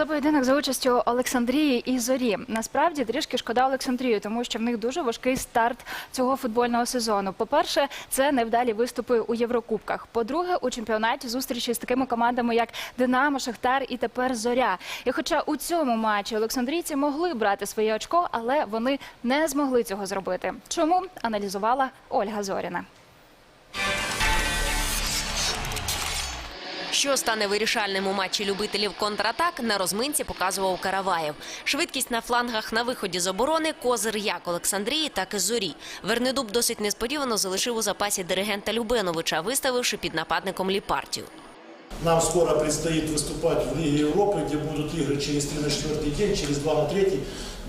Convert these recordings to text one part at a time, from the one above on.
Це поєдинок за участю Олександрії і Зорі. Насправді трішки шкода Олександрію, тому що в них дуже важкий старт цього футбольного сезону. По-перше, це невдалі виступи у Єврокубках. По-друге, у чемпіонаті зустрічі з такими командами, як Динамо, Шахтар і тепер Зоря. І хоча у цьому матчі олександрійці могли брати своє очко, але вони не змогли цього зробити. Чому аналізувала Ольга Зоріна. Що стане вирішальним у матчі любителів контратак, на розминці показував Караваєв. Швидкість на флангах на виході з оборони – козир як Олександрії, так і Зорі. Вернедуб досить несподівано залишив у запасі диригента Любеновича, виставивши під нападником Ліпартію. Нам скоро предстоит выступать в Лиге Европы, где будут игры через 3 на 4 день, через 2 на 3.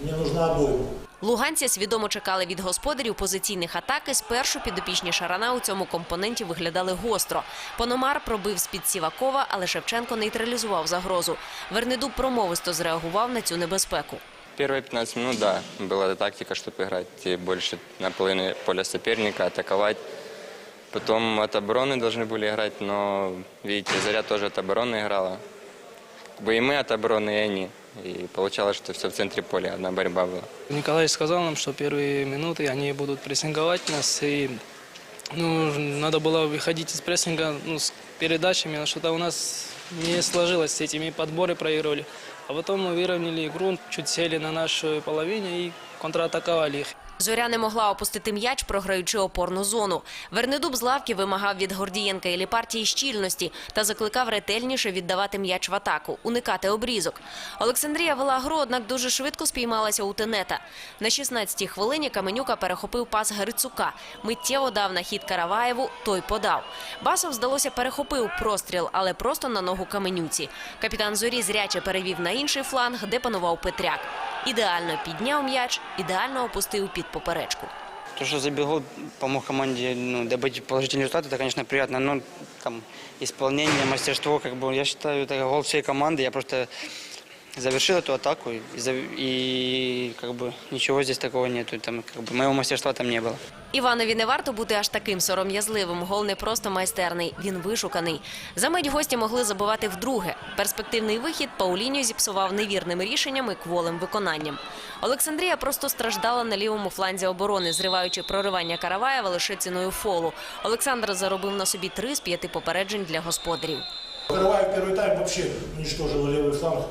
Мне нужна обойма. Луганці свідомо чекали від господарів позиційних атак і спершу підопічні Шарана у цьому компоненті виглядали гостро. Пономар пробив з-під Сівакова, але Шевченко нейтралізував загрозу. Вернедуб промовисто зреагував на цю небезпеку. Первые 15 минут, да, была эта тактика, чтобы играть и больше на половине поля соперника, атаковать. Потом от обороны должны были играть, но, видите, Заря тоже от обороны играла. Как бы и мы от обороны, и они. И получалось, что все в центре поля, одна борьба была. Николай сказал нам, что первые минуты они будут прессинговать нас, и ну, надо было выходить из прессинга ну, с передачами, но что-то у нас не сложилось, с этими подборы проигрывали. А потом мы выровняли игру, чуть сели на нашей половине и контратаковали их. Зоря не могла опустити м'яч, програючи опорну зону. Вернедуб з лавки вимагав від Гордієнка і Ліпартії щільності та закликав ретельніше віддавати м'яч в атаку, уникати обрізок. Олександрія вела гру, однак дуже швидко спіймалася у тенета. На 16-й хвилині Каменюка перехопив пас Грицука. Миттєво дав на хід Караваєву, той подав. Басов, здалося, перехопив простріл, але просто на ногу Каменюці. Капітан Зорі зряче перевів на інший фланг, де панував Петряк. Ідеально підняв м'яч, ідеально опустив під поперечку. То, что забил гол, помог команде ну, добыть положительный результат, это, конечно, приятно. Но там исполнение, мастерство, как бы, я считаю, это гол всей команды. Я просто завершил эту атаку, и, за- и как бы ничего здесь такого нету. Там, как бы, моего мастерства там не было. Іванові не варто бути аж таким сором'язливим. Гол не просто майстерний, він вишуканий. За мить гості могли забивати вдруге. Перспективний вихід Пауліньо зіпсував невірним рішенням і кволим виконанням. Олександрія просто страждала на лівому фланзі оборони, зриваючи проривання Караваєва лише ціною фолу. Олександр заробив на собі три з п'яти попереджень для господарів. Караваев первый тайм вообще уничтожил левый фланг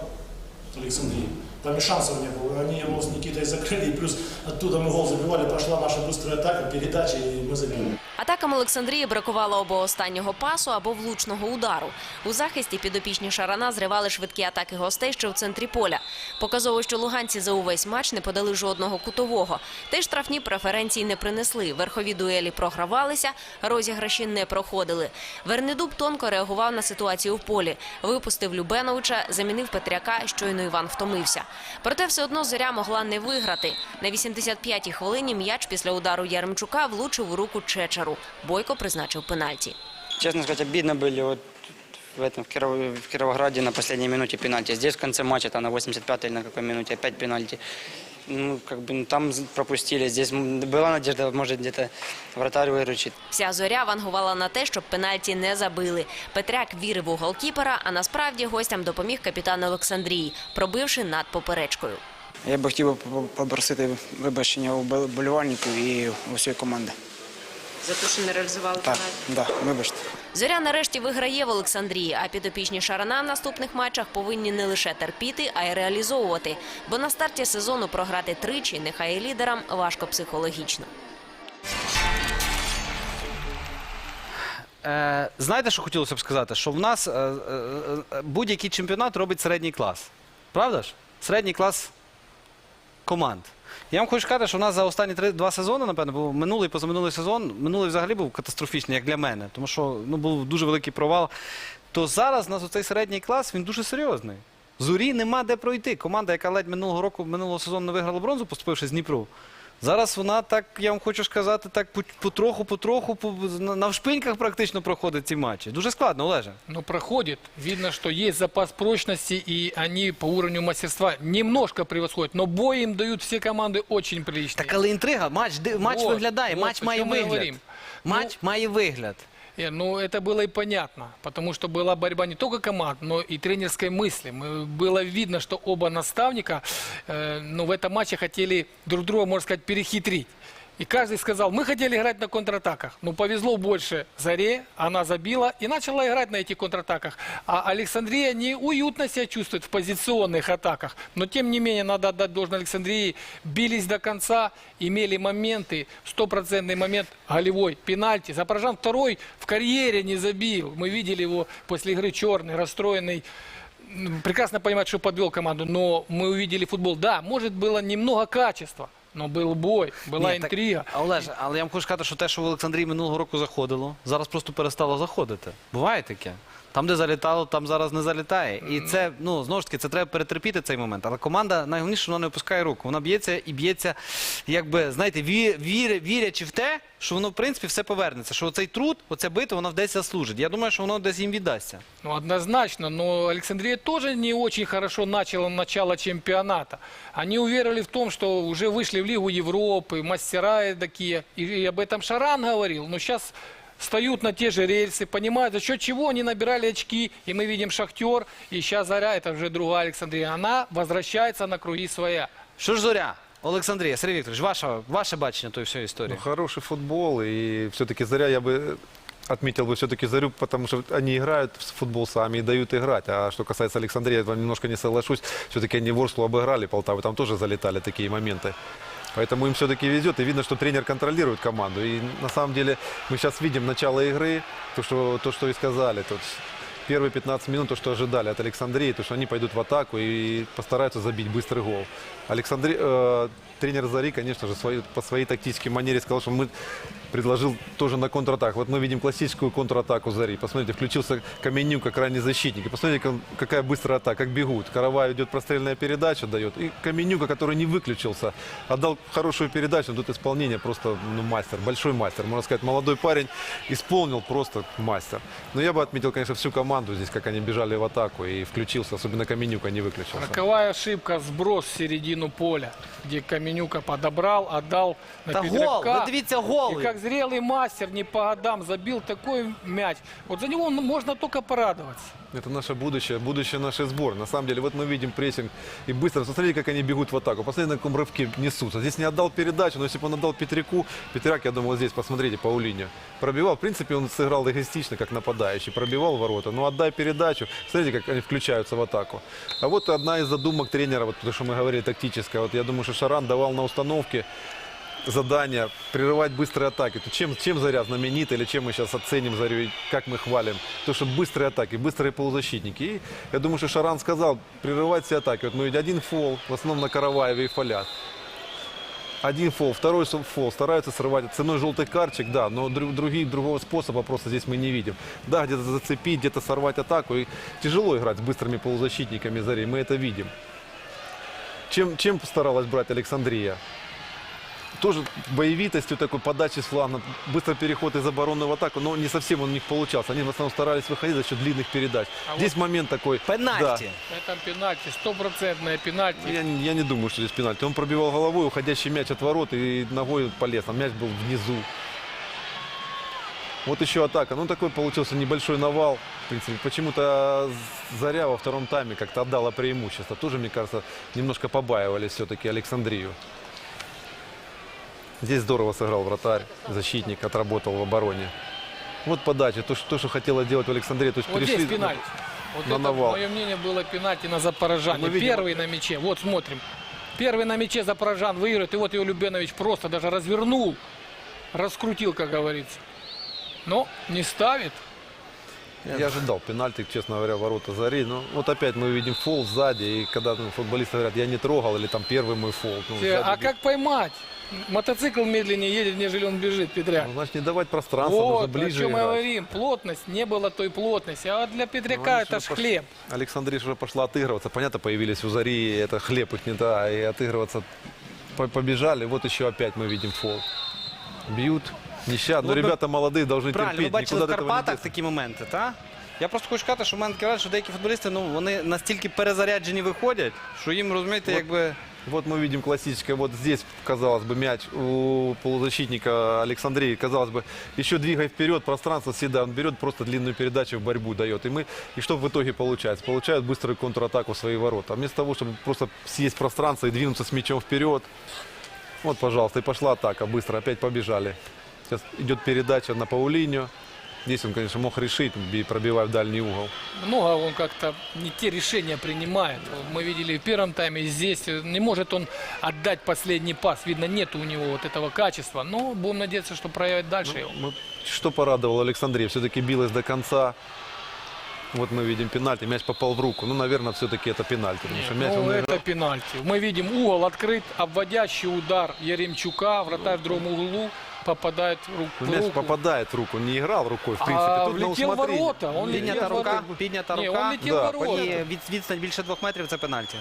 Александрии. Там и шансов не было. Они его с Никитой закрыли, и плюс оттуда мы гол забивали, пошла наша быстрая атака, передача, и мы забили. Атакам Олександрії бракувало або останнього пасу, або влучного удару. У захисті підопічні Шарана зривали швидкі атаки гостей ще в центрі поля. Показово, що луганці за увесь матч не подали жодного кутового. Та й штрафні преференції не принесли. Верхові дуелі програвалися, розіграші не проходили. Вернедуб тонко реагував на ситуацію в полі. Випустив Любеновича, замінив Петряка, щойно Іван втомився. Проте все одно зоря могла не виграти. На 85-й хвилині м'яч після удару Яремчука влучив у руку Чечеру. Бойко призначив пенальті. Честно сказать, обидно были вот в этом в, Киров- в Кировограде на последней минуте пенальти. Здесь в конце матча, там на 85-й или на какой минуте, опять пенальти. Ну, как бы, ну, там пропустили. Здесь м, была надежда, может, где-то вратарь выручит. Вся зоря вангувала на те, щоб пенальті не забили. Петряк вірив у голкіпера, а насправді гостям допоміг капітан Олександрії, пробивши над поперечкою. Я би хотів би по- попросити вибачення у бол- болівальників і у всієї команди. За те, що не реалізували Так, да, вибачте. Зоря нарешті виграє в Олександрії, а підопічні Шарана в наступних матчах повинні не лише терпіти, а й реалізовувати. Бо на старті сезону програти тричі, нехай і лідерам, важко психологічно. Е, знаєте, що хотілося б сказати? Що в нас е, е, е, будь-який чемпіонат робить середній клас. Правда ж? Середній клас команд. Я вам хочу сказати, що в нас за останні три, два сезони, напевно, був минулий позаминулий сезон. Минулий взагалі був катастрофічний, як для мене, тому що ну, був дуже великий провал. То зараз у нас оцей середній клас він дуже серйозний. Зорі нема де пройти. Команда, яка ледь минулого року, минулого сезону не виграла бронзу, поступивши з Дніпру. Зараз вона так, я вам хочу сказати, так потроху, потроху, по, на- навшпиньках практично проходить ці матчі. Дуже складно, Олеже. Ну, проходит. Видно, что есть запас прочности, и они по уровню мастерства немножко превосходят. Но бой им дают все команды очень прилічні. Так але інтрига, матч, ди- матч Вот, виглядає, вот матч о має чому ми вигляд. говоримо. Матч має вигляд. Э, Ну, это было и понятно, потому что была борьба не только команд, но и тренерской мысли. Мы- Было видно, что оба наставника э, ну, в этом матче хотели друг друга, можно сказать, перехитрить. И каждый сказал, мы хотели играть на контратаках. Ну, повезло больше Заре, она забила и начала играть на этих контратаках. А Александрия неуютно себя чувствует в позиционных атаках. Но, тем не менее, надо отдать должное Александрии. Бились до конца, имели моменты, стопроцентный момент голевой, пенальти. Запорожан второй в карьере не забил. Мы видели его после игры черный, расстроенный прекрасно понимает, что подвел команду, но мы увидели футбол. Да, может было немного качества, но був бой, була Ні, так, інтрига. Олеже, але я вам хочу сказати, що те, що в Олександрії минулого року заходило, зараз просто перестало заходити. Буває таке. Там, де залітало, там зараз не залітає. І це, ну, знову ж таки, це треба перетерпіти цей момент. Але команда, найголовніше, що вона не опускає руку. Вона б'ється і б'ється, якби, знаєте, ві, вір, вірячи в те, що воно, в принципі, все повернеться. Що цей труд, оця битва, вона десь заслужить. Я думаю, що воно десь їм віддасться. Ну, однозначно, но Александрия тоже не очень хорошо начала начало чемпионата. Они уверовали в том, что уже вышли в Лигу Европы, мастера такие, и, и об этом Шаран говорил. Но сейчас встают на те же рельсы, понимают, за счет чего они набирали очки, и мы видим Шахтер, и сейчас Заря, это уже другая Александрия, она возвращается на круги своя. Що ж зоря? Олександрія, Сергій Вікторович, ваше, ваше бачення тої всієї історії. Ну, хороший футбол, и все-таки Заря я бы отметил бы все-таки Зарю, потому что они играют в футбол сами и дают играть. А что касается Александрии, я немножко не соглашусь. Все-таки они Ворслу обыграли Полтаву, там тоже залетали такие моменты. Поэтому им все-таки везет, и видно, что тренер контролирует команду. И на самом деле мы сейчас видим начало игры, то, что, то, что и сказали. То есть первые 15 минут, то, что ожидали от Александрии, то, что они пойдут в атаку и постараются забить быстрый гол. Александри... э, тренер Зари, конечно же, своей- по своей тактической манере сказал, что мы предложил тоже на контратак. Вот мы видим классическую контратаку Зари. Посмотрите, включился Каменюк как ранний защитник. И посмотрите, как- какая быстрая атака, как бегут. Каравай идет прострельная передача, дает. И Каменюка, который не выключился, отдал хорошую передачу. Тут исполнение просто ну, мастер, большой мастер. Можно сказать, молодой парень исполнил просто мастер. Но я бы отметил, конечно, всю команду здесь, как они бежали в атаку и включился. Особенно Каменюка не выключился. Роковая ошибка, сброс в середину поля, где Каменюка подобрал, отдал на Та гол! Петряка. Ви дивіться гол! И как зрелый мастер не по годам забил такой мяч. Вот за него можно только порадоваться. Это наше будущее, будущее нашей сборной. На самом деле, вот мы видим прессинг и быстро. Посмотрите, как они бегут в атаку. Посмотрите, на каком рывке несутся. Здесь не отдал передачу, но если бы он отдал Петряку, Петряк, я думал, здесь, посмотрите, Паулине. Пробивал. В принципе, он сыграл эгоистично, как нападающий. Пробивал ворота. Но отдай передачу. Смотрите, как они включаются в атаку. А вот одна из задумок тренера, вот то, что мы говорили, тактическая. Вот я думаю, что Шаран давал на установке задание прерывать быстрые атаки. То чем, чем Заря знаменита или чем мы сейчас оценим Зарю, и как мы хвалим? То, что быстрые атаки, быстрые полузащитники. И я думаю, что Шаран сказал, прерывать все атаки. Вот мы видим один фол, в основном на Караваеве и фолят. Один фол, второй со- фол, стараются срывать ценой желтый карточек, да, но друг, других, другого способа просто здесь мы не видим. Да, где-то зацепить, где-то сорвать атаку. И тяжело играть с быстрыми полузащитниками Зари, мы это видим. Чем, чем постаралась брать Александрия? Тоже боевитостью такой подачи с фланга, быстрый переход из обороны в атаку, но не совсем он у них получался. Они в основном старались выходить за счет длинных передач. А Здесь момент такой. Пенальті! Это пенальти, стопроцентное пенальти. Да. Я, не- я не думаю, что здесь пенальти. Он пробивал головой уходящий мяч от ворот и ногой полез. А мяч был внизу. Вот еще атака. Ну, такой получился небольшой навал. В принципе, почему-то Заря во втором тайме как-то отдала преимущество. Тоже, мне кажется, немножко побаивались все-таки Александрию. Здесь здорово сыграл вратарь, защитник, отработал в обороне. Вот подача, то, что, то, что хотела делать в Александрии. То есть Вот перешли здесь пенальти. Вот на это, навал. мое мнение, было пенальти на Запорожане. Видим- Первый на мяче. Вот смотрим. Первый на мяче Запорожан выиграет. И вот его Любенович просто даже развернул. Раскрутил, как говорится. Но не ставит. Я ожидал пенальти, честно говоря, ворота Зари. Но вот опять мы видим фол сзади. И когда ну, футболисты говорят, я не трогал, или там первый мой фол. Ну, А сзади как поймать? Мотоцикл медленнее едет, нежели он бежит, Петряк. Ну, значит, не давать пространства, нужно Вот, о ближе чем мы играть. говорим. Плотность, не было той плотности. А для Ну, Петряка они это же ж пош- хлеб. Александрия уже пошла отыгрываться. Понятно, появились у Зари, это хлеб их не да, и отыгрываться по- побежали. Вот еще опять мы видим фол. Бьют, нещадно. Но Вот мы- ребята молодые должны Правильно, ви терпеть. бачили никуда в от этого не Карпатах деться. такі моменти, так? Я просто хочу сказати, що в мене таке враження, що деякі футболісти, ну вони настільки перезаряджені виходять, що їм розумієте, якби. Вот мы видим классическое, вот здесь, казалось бы, мяч у полузащитника Александрии, казалось бы, еще двигай вперед, пространство всегда, он берет просто длинную передачу в борьбу дает. И мы, и что в итоге получается? Получают быструю контратаку в свои ворота. А вместо того, чтобы просто съесть пространство и двинуться с мячом вперед, вот, пожалуйста, и пошла атака, быстро, опять побежали. Сейчас идет передача на Паулинho. Здесь он, конечно, мог решить, би- пробивая в дальний угол. Много он как-то не те решения принимает. Мы видели в первом тайме, здесь не может он отдать последний пас. Видно, нет у него вот этого качества. Но будем надеяться, что проявит дальше его. Мы- что порадовало Александрия, все-таки билась до конца. Вот мы видим пенальти, мяч попал в руку. Ну, наверное, все-таки это пенальти. Потому что мяч Ну, он это играл. пенальти. Мы видим угол открыт, обводящий удар Яремчука, вратарь в другом углу попадает в руку. Ну, в мяч руку. попадает в руку, не играл рукой, в принципе. А Тут на влетел в усмотрение. ворота. Он летел Піднята в рука, ворота. піднята Не, рука. он летел Да, в ворота. І від, відстань більше двох метрів це пенальті.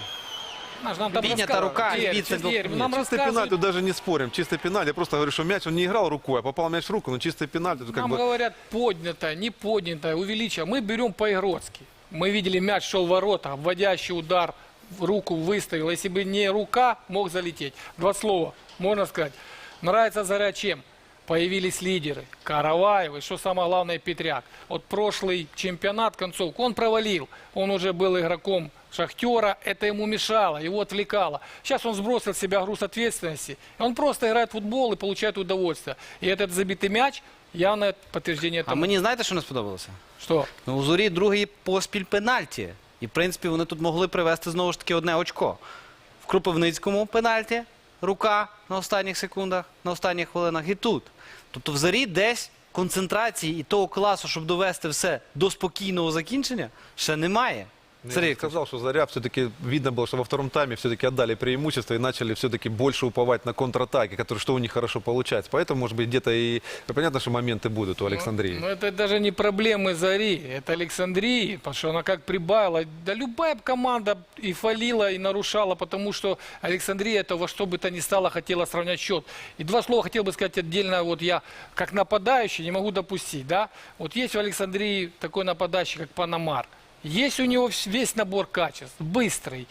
Наш, нам там Піднята раска- рука, і Игорь, відстань Игорь, двох- нам Чистый рассказывают, пенальти даже не спорим. Чистый пенальти. Я просто говорю, что мяч он не играл рукой, а попал мяч в руку, но чистый пенальти. Тут как нам бы... говорят поднято, не поднято, увеличено. Мы берем по-игротски. Мы видели мяч шел в ворота, обводящий удар в руку выставил. Если бы не рука, мог залететь. Два слова, можно сказать. Нравится Заря чем? Появились лидеры. Караваев и, что самое главное, Петряк. Вот прошлый чемпионат, концовку, он провалил. Он уже был игроком Шахтера, это ему мешало, его отвлекало. Сейчас он сбросил с себя груз ответственности. Он просто играет в футбол и получает удовольствие. И этот забитый мяч явное подтверждение А тому. мені знаєте, що не сподобалося? Что? Ну, у зорі другий поспіль пенальті. І, в принципі, вони тут могли привести знову ж таки одне очко. В Кропивницькому пенальті, рука на останніх секундах, на останніх хвилинах, і тут. Тобто в зорі десь концентрації і того класу, щоб довести все до спокійного закінчення, ще немає. Бы Вікторович. сказал, что Заря все-таки видно было, что во втором тайме все-таки отдали преимущество и начали все-таки больше уповать на контратаки, которые, что у них хорошо получается. Поэтому, может быть, где-то и ну, понятно, что моменты будут у Александрии. Ну, это даже не проблемы Зари, это Александрии, потому что она как прибавила. Да любая команда и фалила, и нарушала, потому что Александрия это во что бы то ни стало хотела сравнять счет. И два слова хотел бы сказать отдельно, вот я как нападающий не могу допустить, да. Вот есть у Александрии такой нападающий, как Панамар. Есть у него вс- весь набор качеств, быстрый,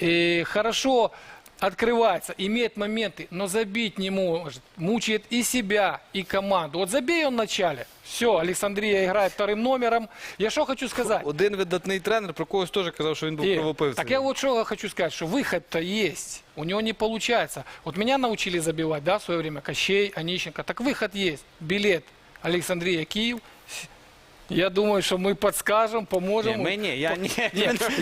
э, хорошо открывается, имеет моменты, но забить не может. Мучает и себя, и команду. Вот забей он в начале. Все, Александрия играет вторым номером. Я что хочу сказать? Один видатний тренер про когось теж казав, що він був Ир, кровопивцем. Так я вот что хочу сказать, что выход-то есть. У него не получается. Вот меня научили забивать, да, в свое время, Кощей, Онищенко. Так выход есть. Билет Александрия, Киев. я думаю, что мы подскажем, поможем. Ні, ми ні, я ні.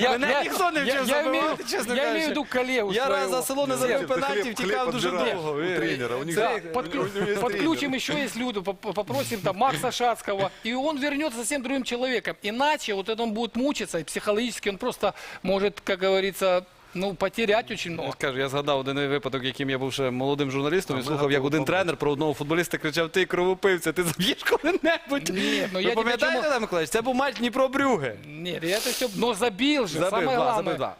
Мене ніхто не я, вчив я, имею, забивати, чесно я имею в виду коллегу Я раз своего. за село не забив Це пенальті, хліб- втікав дуже довго. у тренера. У них Да, же- подклю- у есть подключим тренер. еще есть люди, поп- попросим там Макса Шацкого, и он вернется совсем другим человеком. Иначе вот это он будет мучиться, и психологически он просто может, как говорится, ну, потерять очень Я много. скажу, я згадав один випадок, яким я був ще молодим журналістом, і ми слухав, як готові один побачити. тренер про одного футболіста кричав: Ти кровопивця, ти заб'єш коли-небудь. Ні, ну, Ви я тебе пам'ятаєте, чому- Адам Миколаївич, це був матч Дніпро-Брюге. Нет, и это все, но забил же, Забив самое два, главное. забив два.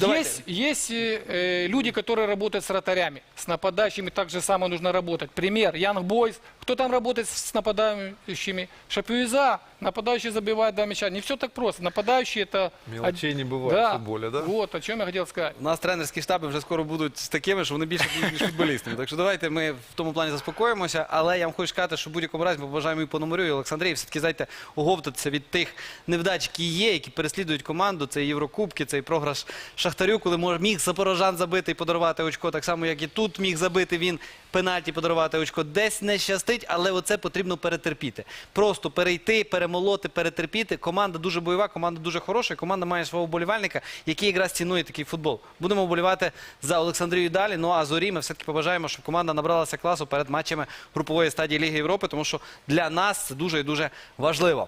Давайте. Есть, есть э, э, люди, которые работают с вратарями, с нападающими так же самое нужно работать. Пример, Янг Бойс. Кто там работает с нападающими? Шапюиза. Нападающий забивает два мяча. Не все так просто. Нападающий это... Мелочей не бывает да. в футболе, да? Вот, о чем я хотел сказать. У нас тренерські штаби вже скоро будуть з такими, що вони більше будуть, ніж футболістами. Так що давайте ми в тому плані заспокоїмося. Але я вам хочу сказати, що в будь-якому разі ми побажаємо і Пономарю, і Олександрії все-таки знаєте, оговтатися від тих невдач, які є, які переслідують команду. Це і Єврокубки, це і програш Шахтарю, коли може міг Запорожан забити і подарувати очко, так само, як і тут міг забити він пенальті, подарувати очко. Десь не щастить, але оце потрібно перетерпіти. Просто перейти, перемолоти, перетерпіти. Команда дуже бойова, команда дуже хороша. Команда має свого вболівальника, який якраз цінує такий футбол. Будемо вболівати за Олександрію далі. Ну а зорі ми все-таки побажаємо, щоб команда набралася класу перед матчами групової стадії Ліги Європи, тому що для нас це дуже і дуже важливо.